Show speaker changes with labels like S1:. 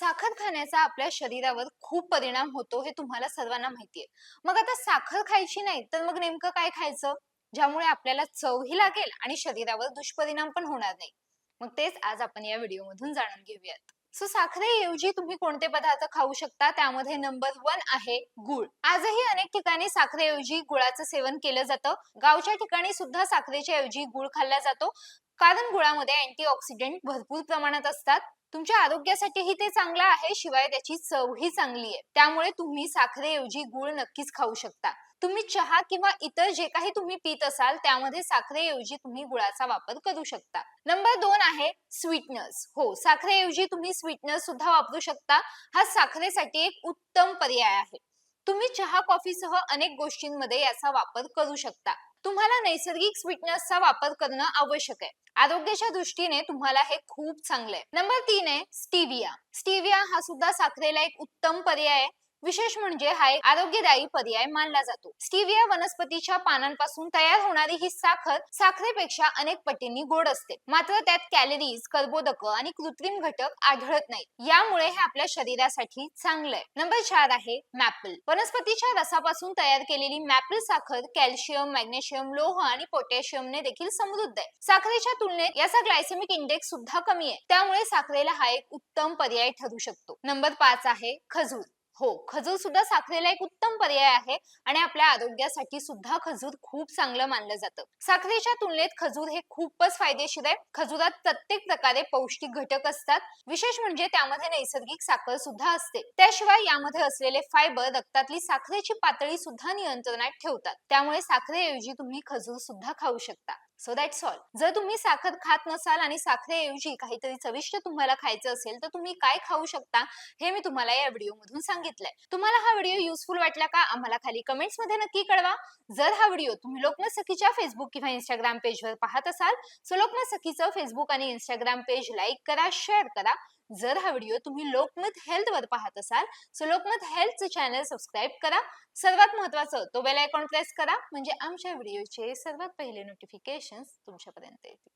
S1: साखर खाण्याचा आपल्या शरीरावर खूप परिणाम होतो हे तुम्हाला सर्वांना माहितीये. मग आता साखर खायची नाही तर मग नेमकं काय खायचं? ज्यामुळे आपल्याला चवही लागेल आणि शरीरावर दुष्परिणाम पण होणार नाही. मग तेच आज आपण या व्हिडिओमधून जाणून घेऊयात. सो साखरेऐवजी तुम्ही कोणते पदार्थ खाऊ शकता? त्यामध्ये नंबर वन आहे गुळ. आजही अनेक ठिकाणी साखरेऐवजी गुळाचं सेवन केलं जातं. गावच्या ठिकाणी सुद्धा साखरेच्या ऐवजी गुळ खाल्ला जातो. कारण गुळामध्ये अँटीऑक्सिडेंट भरपूर प्रमाणात असतात. तुमच्या आरोग्यासाठीही ते चांगलं आहे शिवाय त्याची चवही चांगली आहे. त्यामुळे तुम्ही साखरेऐवजी गुळ नक्कीच खाऊ शकता. तुम्ही चहा किंवा इतर जे काही तुम्ही पीत असाल त्यामध्ये साखरेऐवजी तुम्ही गुळाचा वापर करू शकता. नंबर दोन आहे स्वीटनर्स हो साखरेऐवजी तुम्ही स्वीटनर्स सुद्धा वापरू शकता. हा साखरेसाठी एक उत्तम पर्याय आहे. तुम्ही चहा कॉफीसह अनेक गोष्टींमध्ये याचा वापर करू शकता. तुम्हाला नैसर्गिक स्वीटनेसचा वापर करणं आवश्यक आहे. आरोग्याच्या दृष्टीने तुम्हाला हे खूप चांगलं आहे. नंबर तीन आहे स्टिविया स्टीविया हा सुद्धा साखरेला एक उत्तम पर्याय आहे. विशेष म्हणजे हा एक आरोग्यदायी पर्याय मानला जातो. स्टीविया वनस्पतीच्या पानांपासून तयार होणारी ही साखर साखरेपेक्षा अनेक पटींनी गोड असते. मात्र त्यात कॅलरीज कर्बोदक आणि कृत्रिम घटक आढळत नाहीत. यामुळे हे आपल्या शरीरासाठी चांगलं आहे. नंबर चार आहे मॅपल. वनस्पतीच्या रसापासून तयार केलेली मॅपल साखर कॅल्शियम मॅग्नेशियम लोह आणि पोटॅशियमने देखील समृद्ध आहे. साखरेच्या तुलनेत याचा ग्लायसेमिक इंडेक्स सुद्धा कमी आहे. त्यामुळे साखरेला हा एक उत्तम पर्याय ठरू शकतो. नंबर पाच आहे खजूर. हो खजूर सुद्धा साखरेला एक उत्तम पर्याय आहे आणि आपल्या आरोग्यासाठी सुद्धा खजूर खूप चांगलं मानलं जातं. साखरेच्या तुलनेत खजूर हे खूपच फायदेशीर आहे. खजुरात प्रत्येक प्रकारे पौष्टिक घटक असतात. विशेष म्हणजे त्यामध्ये नैसर्गिक साखर सुद्धा असते. त्याशिवाय यामध्ये असलेले फायबर रक्तातली साखरेची पातळी सुद्धा नियंत्रणात ठेवतात. त्यामुळे साखरेऐवजी तुम्ही खजूर सुद्धा खाऊ शकता. सो दॅट्स ऑल जर तुम्ही साखर खात नसाल आणि साखरेऐवजी काहीतरी चविष्ट तुम्हाला खायचं असेल तर तुम्ही काय खाऊ शकता हे मी तुम्हाला या व्हिडिओमधून सांगितलंय. तुम्हाला हा व्हिडिओ युजफुल वाटला का आम्हाला खाली कमेंट्समध्ये नक्की कळवा. जर हा व्हिडिओ तुम्ही लोकमत सखीच्या फेसबुक किंवा इंस्टाग्राम पेजवर पाहत असाल सो लोकमत सखीचं फेसबुक आणि इंस्टाग्राम पेज लाईक करा शेअर करा. जर हा व्हिडिओ तुम्ही लोकमत हेल्थ वर पाहत असाल सो लोकमत हेल्थचं चॅनल सबस्क्राईब करा. सर्वात महत्वाचं तो बेल आयकॉन प्रेस करा म्हणजे आमच्या व्हिडिओचे सर्वात पहिले नोटिफिकेशन तुमच्यापर्यंत येतील.